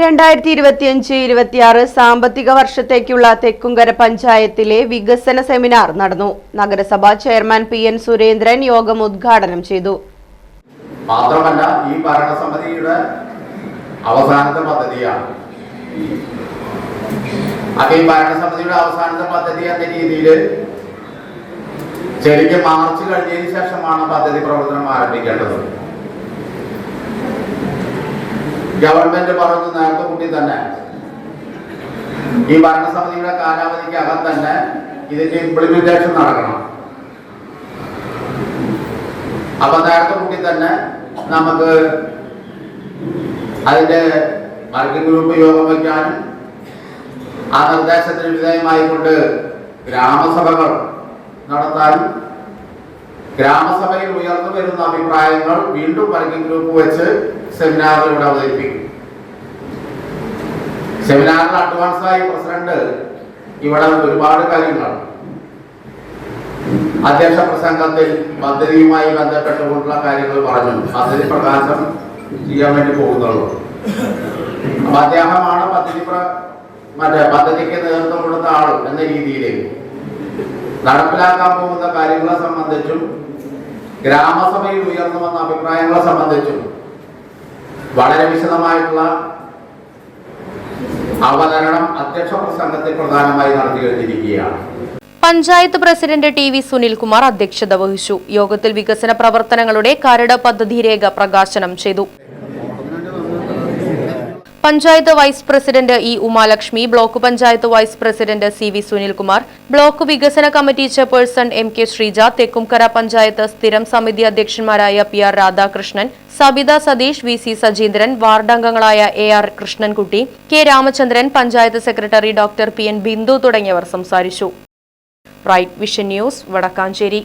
രണ്ടായിരത്തി ഇരുപത്തിയഞ്ച് ഇരുപത്തിയാറ് സാമ്പത്തിക വർഷത്തേക്കുള്ള തെക്കുംകര പഞ്ചായത്തിലെ വികസന സെമിനാർ നടന്നു. നഗരസഭാ ചെയർമാൻ പി എൻ സുരേന്ദ്രൻ യോഗം ഉദ്ഘാടനം ചെയ്തു. മാത്രമല്ല ഈ ഭരണസമിതിയുടെ അവസാനത്തെ പദ്ധതിയാണ്. ഈ ഭരണസമിതിയുടെ അവസാനത്തെ പദ്ധതി എന്ന രീതിയിൽ ശരിക്കും മാർച്ച് കഴിഞ്ഞതിന് ശേഷമാണ് പദ്ധതി പ്രവർത്തനം ആരംഭിക്കേണ്ടത്. ഗവൺമെന്റ് പറഞ്ഞു നേരത്തെ തന്നെ. ഈ ഭരണസമിതിയുടെ കാലാവധിക്ക് അകം തന്നെ ഇതിന്റെ ഇംപ്ലിമെന്റേഷൻ നടക്കണം. അപ്പൊ നേരത്തെ കൂട്ടി തന്നെ നമുക്ക് അതിന്റെ വർക്കിംഗ് ഗ്രൂപ്പ് യോഗം വയ്ക്കാനും ആ നിർദ്ദേശത്തിന് വിധേയമായിക്കൊണ്ട് ഗ്രാമസഭകൾ നടത്താനും ഗ്രാമസഭയിൽ ഉയർന്നു വരുന്ന അഭിപ്രായങ്ങൾ വീണ്ടും വർക്കിംഗ് ഗ്രൂപ്പ് വെച്ച് സെമിനാറിലൂടെ അവതരിപ്പിക്കും. സെമിനാറിൽ അഡ്വാൻസായി പ്രസിഡന്റ് ഇവിടെ ഒരുപാട് കാര്യങ്ങൾ. അധ്യക്ഷ പ്രസംഗത്തിൽ പദ്ധതിയുമായി ബന്ധപ്പെട്ടുകൊണ്ടുള്ള കാര്യങ്ങൾ പറഞ്ഞു. പദ്ധതി പ്രകാശം ചെയ്യാൻ വേണ്ടി പോകുന്നുള്ളൂ. അപ്പൊ അദ്ദേഹമാണ് പദ്ധതി മറ്റേ പദ്ധതിക്ക് നേതൃത്വം കൊടുത്ത ആൾ എന്ന രീതിയിൽ നടപ്പിലാക്കാൻ പോകുന്ന കാര്യങ്ങളെ സംബന്ധിച്ചും ഗ്രാമസഭയിൽ ഉയർന്നു വന്ന അഭിപ്രായങ്ങളെ സംബന്ധിച്ചും വളരെ വിശദമായിട്ടുള്ള അവതരണം അധ്യക്ഷ പ്രസംഗത്തിൽ പ്രധാനമായി നടത്തി കഴിഞ്ഞിരിക്കുകയാണ് panchayat president T V Sunilkumar അധ്യക്ഷത വഹിച്ചു. യോഗത്തിൽ വികസന പ്രവർത്തനങ്ങളുടെ കരട് പദ്ധതി രേഖ പ്രകാശനം ചെയ്തു. Panchayat vice president E Umalakshmi block panchayat vice president C V Sunilkumar block വികസന committee chairperson M K Sreeja Thekkumkara panchayat സ്ഥിരം സമിതി അധ്യക്ഷന്മാരായ P R Radhakrishnan Sabitha Satheesh V C Sajeendran വാർഡംഗങ്ങളായ A R Krishnankutty K Ramachandran panchayat secretary doctor P N Bindu തുടങ്ങിയവർ സംസാരിച്ചു. Right vision news Vadakkanchery.